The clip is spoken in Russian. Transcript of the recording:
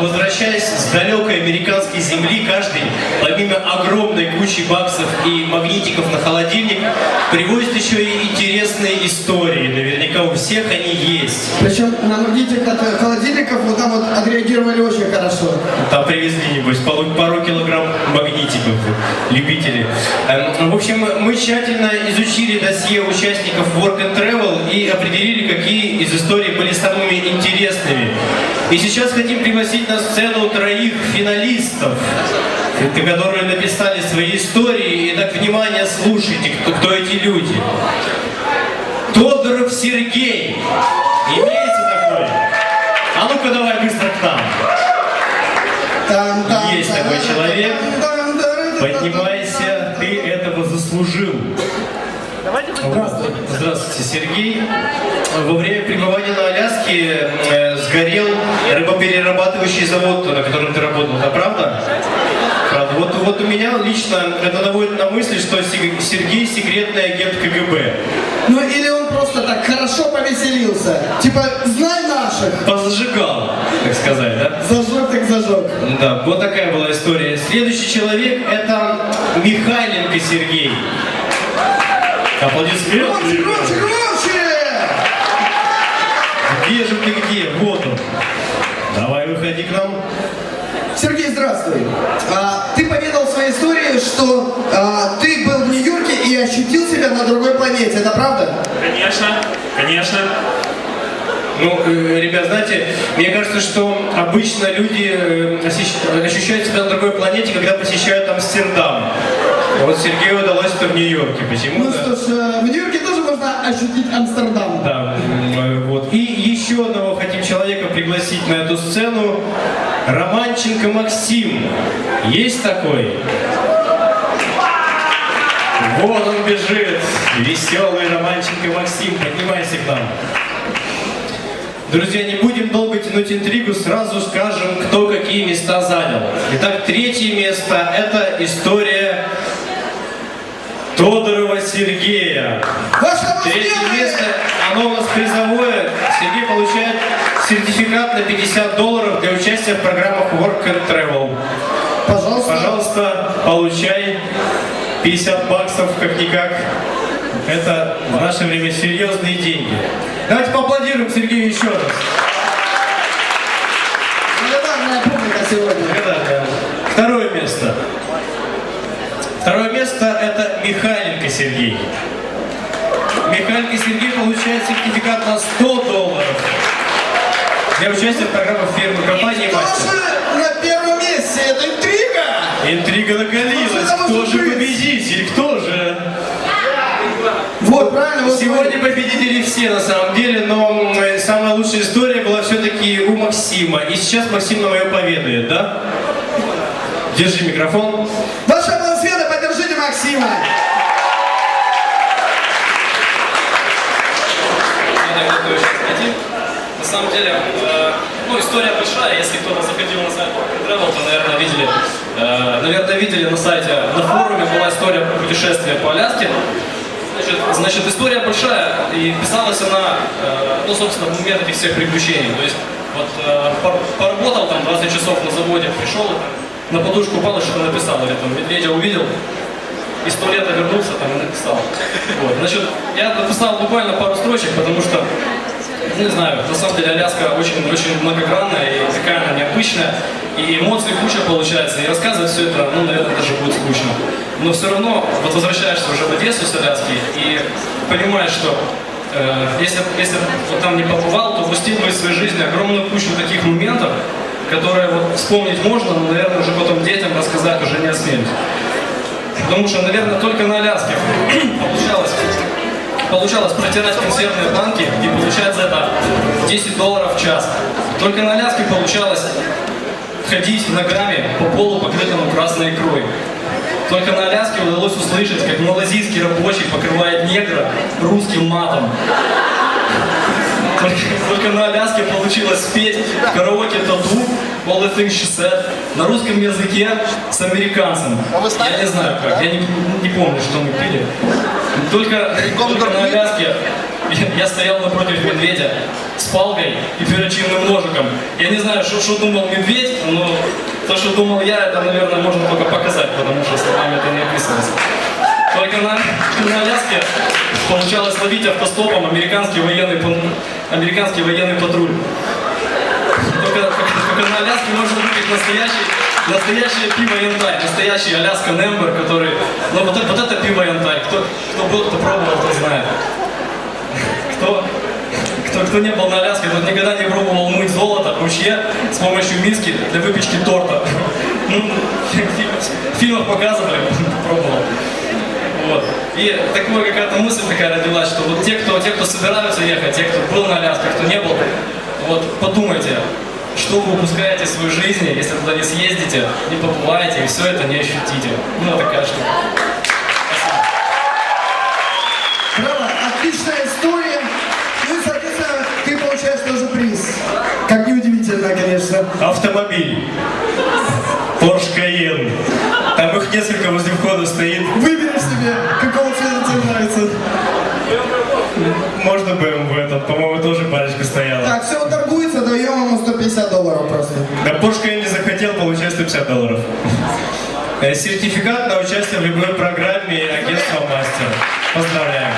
Возвращаясь с далекой американской земли, каждый, помимо огромной кучи баксов и магнитиков на холодильник, привозит еще и интересные истории. Наверняка у всех они есть. Причем на магнитик от холодильников вот там вот отреагировали очень хорошо. Там привезли, небось, пару, магнитиков, любители. Эм, В общем, мы тщательно изучили досье участников Work and Travel и определили, какие из историй были самыми интересными. И сейчас хотим пригласить на сцену троих финалистов, которые написали свои истории. Итак, внимание, слушайте, кто, кто эти люди. Тодоров Сергей. Имеется такой? А ну-ка давай быстро к нам. Есть такой человек. там, там, там, там, Поднимайся, ты этого заслужил. Здравствуй. Здравствуйте, Сергей. Во время пребывания на Аляске э, сгорел рыбоперерабатывающий завод, на котором ты работал. Это правда? Правда. Вот, вот у меня лично это наводит на мысль, что Сергей секретный агент КГБ. Ну или он просто так хорошо повеселился. Типа, знай наших. Позажигал, так сказать, да? Зажег так зажег. Да, вот такая была история. Следующий человек это Михайленко Сергей. Аплодисменты. Громче, громче, громче! Где же ты где? Вот он. Давай выходи к нам. Сергей, здравствуй. А, ты поведал в своей истории, что а, ты был в Нью-Йорке и ощутил себя на другой планете. Это правда? Конечно, конечно. Ну, э, ребят, знаете, мне кажется, что обычно люди э, ощущают себя на другой планете, когда посещают Амстердам. Вот Сергею удалось это в Нью-Йорке. Почему? Ну что ж, э, в Нью-Йорке тоже можно ощутить Амстердам. Да, вот. И еще одного хотим человека пригласить на эту сцену. Романченко Максим. Есть такой? Вот он бежит. Веселый Романченко Максим. Поднимайся к нам. Друзья, не будем долго тянуть интригу, сразу скажем, кто какие места занял. Итак, третье место – это история Тодорова Сергея. Третье место, оно у нас призовое. Сергей получает сертификат на 50 долларов для участия в программах Work and Travel. Пожалуйста. Пожалуйста, получай 50 баксов, как-никак. Это в наше время серьезные деньги. Давайте поаплодируем Сергею еще раз. Легендарная публика сегодня. Да. Второе место. Второе место это Михайленко Сергей. Михайленко Сергей получает сертификат на 100 долларов для участия в программах фирмы компании «Мастер». же на первом месте? Это интрига! Интрига накалилась. Кто же Кто может же быть? победитель? Кто же? Вот, правильно, вот Сегодня победители все на самом деле, но м, самая лучшая была все-таки у Максима. И сейчас Максим нам ее поведает, да? Держи микрофон. Ваши аплодисменты, поддержите Максима! На самом деле, э, ну, история большая. Если кто-то заходил на сайт Travel, то, наверное, видели, э, наверное, видели на сайте, на форуме была история про путешествие по Аляске. Значит, значит, история большая, и писалась она, э, ну, собственно, в момент этих всех приключений. То есть, вот, э, пор- поработал там 20 часов на заводе, пришел, на подушку упал и что-то написал, или там медведя увидел, и сто лет вернулся там и написал. Вот. Значит, я написал буквально пару строчек, потому что, не знаю, на самом деле Аляска очень-очень многогранная и такая она необычная, и эмоций куча получается, и рассказывать все это, ну, наверное, даже будет скучно. Но все равно, вот возвращаешься уже в Одессу с Аляски и понимаешь, что э, если, если вот там не побывал, то упустил бы из своей жизни огромную кучу таких моментов, которые вот вспомнить можно, но, наверное, уже потом детям рассказать уже не осмелюсь. Потому что, наверное, только на Аляске получалось, получалось протирать консервные банки и получать за это 10 долларов в час. Только на Аляске получалось ходить ногами по полу, покрытому красной икрой. Только на Аляске удалось услышать, как малазийский рабочий покрывает негра русским матом. Только, только на Аляске получилось спеть в караоке тату All the things she said на русском языке с американцем. Я не знаю как, я не, не помню, что мы пили. Только, на Аляске я, стоял напротив медведя с палкой и перочинным ножиком. Я не знаю, что, что думал медведь, но то, что думал я, это, наверное, можно только показать, потому что словами это не описывается. Только на, на Аляске получалось ловить автостопом американский военный, американский военный патруль. Только, только- только на Аляске можно выпить настоящий, настоящее пиво Янтай, настоящий Аляска Нембер, который... Ну вот, это- вот это пиво Янтай. Кто, кто был, кто пробовал, кто знает. Кто, кто, кто не был на Аляске, тот никогда не пробовал мыть золото в ручье с помощью миски для выпечки торта. Ну, в фильмах показывали, пробовал. Вот. И такая какая-то мысль такая родилась, что вот те, кто, те, кто собираются ехать, те, кто был на Аляске, кто не был, вот подумайте, что вы упускаете в своей жизни, если туда не съездите, не побываете и все это не ощутите. Ну, такая штука. Браво, отличная история. Ну и, соответственно, ты получаешь тоже приз. Как неудивительно, конечно. Автомобиль. Porsche Cayenne. Там их несколько возле входа стоит. Выберешь 150 долларов просто. Да Porsche Cayenne не захотел, получает 150 долларов. Э, Сертификат на участие в любой программе агентства Мастер. Поздравляем.